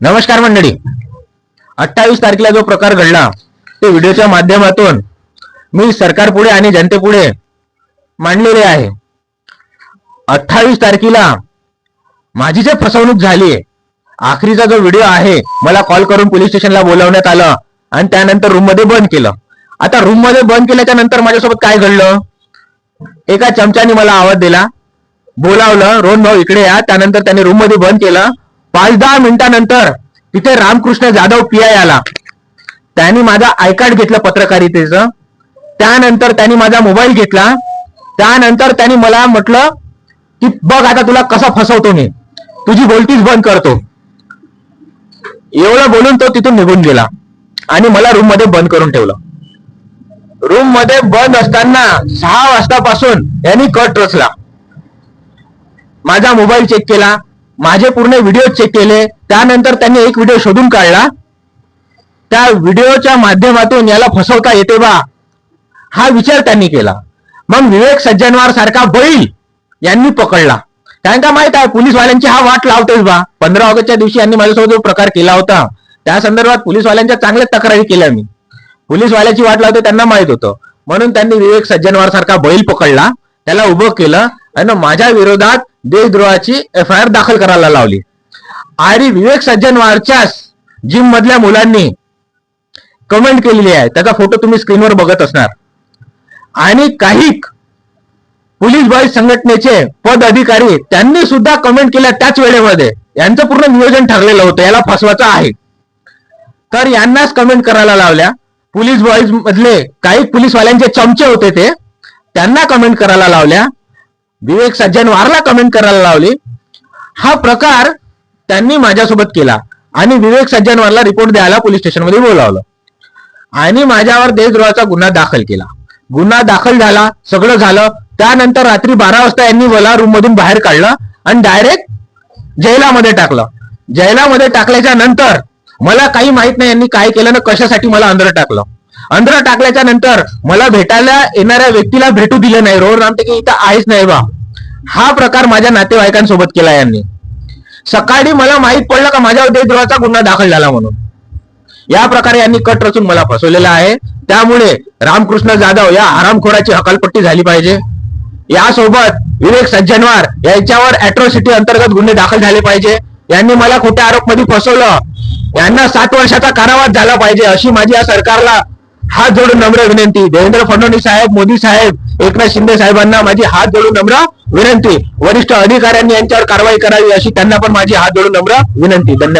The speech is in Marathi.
नमस्कार मंडळी. अठ्ठावीस तारखेला जो प्रकार घडला ते व्हिडिओच्या माध्यमातून मी सरकारपुढे आणि जनतेपुढे मांडलेले आहे. अठ्ठावीस तारखेला माझी जे फसवणूक झाली आखरीचा जो व्हिडिओ आहे मला कॉल करून पोलीस स्टेशनला बोलावण्यात आलं आणि त्यानंतर रूममध्ये बंद केलं. आता रूममध्ये बंद केल्याच्यानंतर माझ्यासोबत काय घडलं? एका चमच्याने मला आवाज दिला. बोलावलं रोहन भाऊ इकडे या. त्यानंतर त्याने रूममध्ये बंद केलं. पाच दहा मिनिटानंतर तिथे रामकृष्ण जाधव पी आय आला. त्यांनी माझा आय कार्ड घेतलं पत्रकारितेचं. त्यानंतर त्यांनी माझा मोबाईल घेतला. त्यानंतर त्यांनी मला म्हटलं की बघ आता तुला कसा फसवतो मी. तुझी बोलतीच बंद करतो. एवढं बोलून तो तिथून निघून गेला आणि मला रूममध्ये बंद करून ठेवलं. रूममध्ये बंद असताना सहा वाजतापासून यांनी कट रचला. माझा मोबाईल चेक केला. माझे पूर्ण व्हिडिओ चेक केले. त्यानंतर त्यांनी एक व्हिडिओ शोधून काढला. त्या व्हिडिओच्या माध्यमातून याला फसवता येते बा. हा विचार त्यांनी केला. मग विवेक सज्जनवार सारखा बैल यांनी पकडला. कारण का माहीत आहे पोलीसवाल्यांची हा वाट लावतेच बा. पंधरा ऑगस्टच्या दिवशी यांनी माझ्यासोबत जो प्रकार केला होता त्या संदर्भात पोलीसवाल्यांच्या चांगल्या तक्रारी केल्या मी. पोलीसवाल्याची वाट लावते त्यांना माहीत होतं. म्हणून त्यांनी विवेक सज्जनवार सारखा बैल पकडला. त्याला उभं केलं. आणि माझ्या विरोधात देशद्रोहाची एफ आय आर दाखल करायला लावली. आणि विवेक सज्जनवारच्या जिम मधल्या मुलांनी कमेंट केलेली आहे. त्याचा फोटो तुम्ही स्क्रीनवर बघत असणार. आणि काही पोलीस बॉय संघटनेचे पद अधिकारी त्यांनी सुद्धा कमेंट केल्या त्याच वेळेमध्ये. यांचं पूर्ण नियोजन ठरलेलं होतं. याला फसवायचं आहे. तर यांनाच कमेंट करायला लावल्या. पोलीस बॉईज मधले काही पोलीसवाल्यांचे चमचे होते ते. त्यांना कमेंट करायला लावल्या. विवेक सज्जनवारला कमेंट करायला लावली. हा प्रकार त्यांनी माझ्यासोबत केला. आणि विवेक सज्जनवारला रिपोर्ट द्यायला पोलीस स्टेशनमध्ये बोलावलं. आणि माझ्यावर देशद्रोहाचा गुन्हा दाखल केला. गुन्हा दाखल झाला सगळं झालं. त्यानंतर रात्री बारा वाजता यांनी मला रूम मधून बाहेर काढलं आणि डायरेक्ट जैलामध्ये टाकलं. जैलामध्ये टाकल्याच्या नंतर मला काही माहीत नाही यांनी काय केलं ना कशासाठी मला अंदर टाकलं. अंदर टाकल्याच्या नंतर मला भेटायला येणाऱ्या व्यक्तीला भेटू दिलं नाही. रोड रामटेके इथं आहेच नाही बा. हा प्रकार माझ्या नातेवाईकांसोबत केला यांनी. सकाळी मला माहीत पडलं का माझ्या देशद्रोहाचा गुन्हा दाखल झाला म्हणून. या प्रकारे यांनी कट रचून मला फसवलेला आहे. त्यामुळे रामकृष्ण जाधव या आरामखोराची हकालपट्टी झाली पाहिजे. यासोबत विवेक सज्जनवार यांच्यावर अॅट्रॉसिटी अंतर्गत गुन्हे दाखल झाले पाहिजे. यांनी मला खोट्या आरोपमध्ये फसवलं. यांना सात वर्षाचा कारावास झाला पाहिजे अशी माझी या सरकारला हात जोडून नम्र विनंती. देवेंद्र फडणवीस साहेब मोदी साहेब एकनाथ शिंदे साहेबांना माझी हात जोडून नम्र विनंती. वरिष्ठ अधिकाऱ्यांनी यांच्यावर कारवाई करावी अशी त्यांना पण माझी हात जोडून नम्र विनंती. धन्यवाद.